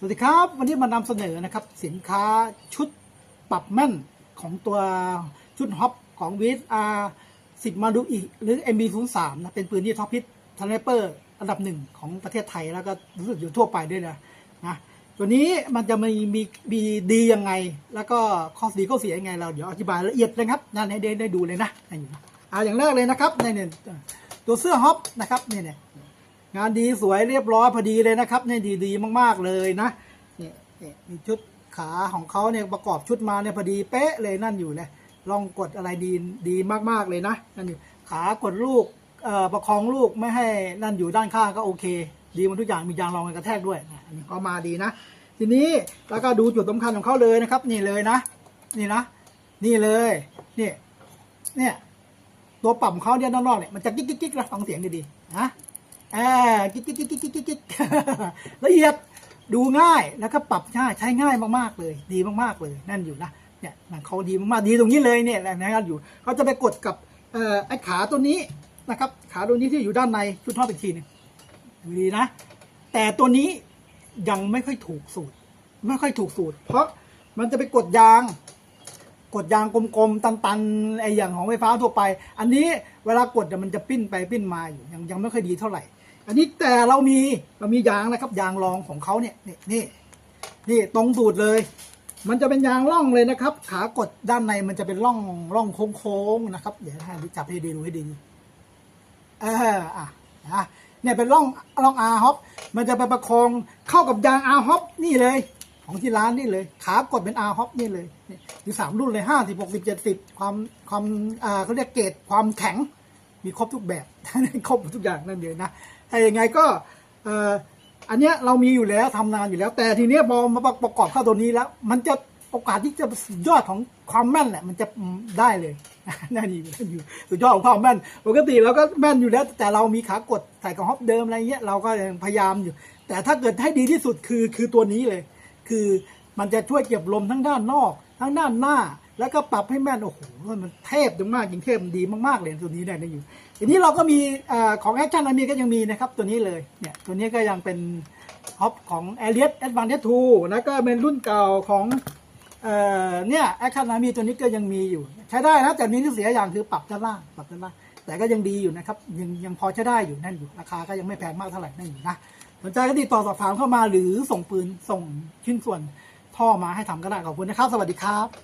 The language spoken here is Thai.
สวัสดีครับ วันนี้มานำเสนอนะครับสินค้าชุดปรับแม่นของตัวชุดฮอปของวีสอาร์สิบมาดูอีหรือ MB 0 3 นะเป็นปืนที่ท็อปพิททันเปอร์อันดับหนึ่งของประเทศไทยแล้วก็รู้สึกอยู่ทั่วไปด้วยนะนะตัวนี้มันจะมีมีมีดียังไง แล้วก็ข้อดีข้อเสียยังไง เราเดี๋ยวอธิบายละเอียดเลยครับนั่นให้ได้ได้ดูเลยนะนี่เอาอย่างแรกเลยนะครับในเนี่ยตัวเสื้อฮอปนะครับเนี่ยเนี่ย งานดีสวยเรียบร้อยพอดีเลยนะครับเนี่ยดีดีมากๆเลยนะเนี่ยมีชุดขาของเขาเนี่ยประกอบชุดมาเนี่ยพอดีเป๊ะเลยนั่นอยู่เลยลองกดอะไรดีดีมากๆเลยนะนั่นอยู่ขากดลูกประคองลูกไม่ให้นั่นอยู่ด้านข้างก็โอเค ดีมันทุกอย่างมียางรองกันกระแทกด้วยอันนี้ก็มาดีนะ ทีนี้แล้วก็ดูจุดสำคัญของเขาเลยนะครับ นี่เลยนะ นี่นะ นี่เลยนี่เนี่ยตัวปรับของเขาเนี่ยด้านนอกเนี่ยมันจะกิ๊กกิ๊กกิ๊กนะฟังเสียงดีๆนะ อ่ากิ๊กกิ๊กกิ๊กกิ๊กกิ๊กละเอียดดูง่ายแล้วก็ปรับง่ายใช้ง่ายมากๆเลย ดีมากๆเลยนั่นอยู่นะเนี่ยมันเขาดีมากๆดีตรงนี้เลยเนี่ยนะครับอยู่เขาจะไปกดกับเอ่อไอ้ขาตัวนี้นะครับ ขาตัวนี้ที่อยู่ด้านในชุดท่ออีกทีนึงดีนะ แต่ตัวนี้ยังไม่ค่อยถูกสูตร ไม่ค่อยถูกสูตร เพราะมันจะไปกดยาง กดยางกลมๆตันๆไออย่างของไฟฟ้าทั่วไป อันนี้เวลากดมันจะปิ้นไปปิ้นมาอยู่ยังยังไม่ค่อยดีเท่าไหร่ อันนี้แต่เรามีเรามียางนะครับ ยางรองของเขาเนี่ยนี่นี่นี่ตรงสูตรเลย มันจะเป็นยางร่องเลยนะครับ ขากดด้านในมันจะเป็นร่องร่องโค้งๆนะครับ เดี๋ยวให้จับให้ดีดูให้ดีเอออะนะเนี่ยเป็นร่องร่องอาฮอปมันจะไปประคองเข้ากับยางอาฮอปนี่เลย ของที่ร้านนี่เลย ขากดเป็นอาฮอปนี่เลยมีสามรุ่นเลยห้าสิบหกสิบเจ็ดสิบความความอ่าเขาเรียกเกรดความแข็งมีครบทุกแบบ ครบทุกอย่างนั่นเดียนะ แต่ยังไงก็เอออันเนี้ยเรามีอยู่แล้วทำนานอยู่แล้ว แต่ทีเนี้ยพอมาประกอบเข้าตัวนี้แล้ว มันจะโอกาสที่จะสุดยอดของความแม่นแหละมันจะได้เลยนั่นอยู่นั่นอยู่สุดยอดของความแม่นปกติเราก็แม่นอยู่แล้ว แต่เรามีขากดใส่กับฮอปเดิมอะไรเงี้ยเราก็ยังพยายามอยู่ แต่ถ้าเกิดให้ดีที่สุดคือคือตัวนี้เลย คือมันจะช่วยเก็บลมทั้งด้านนอก ทั้งด้านหน้า แล้วก็ปรับให้แม่นโอ้โหมันเทพมากจริงเทพมันดีมากๆเลยตัวนี้เนี่ยอยู่ทีนี้เราก็มีอของแอคชั่นอันนี้ก็ยังมีนะครับตัวนี้เลยเนี่ยตัวนี้ก็ยังเป็นฮอปของ a r i a s Advanced 2แล้วก็เป็นรุ่นเก่าของเอ่อเนี่ยแอคชั่นอันนี้ตัวนี้ก็ยังมีอยู่ ใช้ได้นะแต่มีที่เสียอย่างคือปรับด้านล่างปรับด้านล่างแต่ก็ยังดีอยู่นะครับยังยังพอใช้ได้อยู่นั่นอยู่ราคาก็ยังไม่แพงมากเท่าไหร่นั่นอยู่นะสนใจก็ติดต่อสอบถามเข้ามาหรือส่งปืนส่งชิ้นส่วนท่อมาให้ทำก็ได้ขอบคุณนะครับ สวัสดีครับ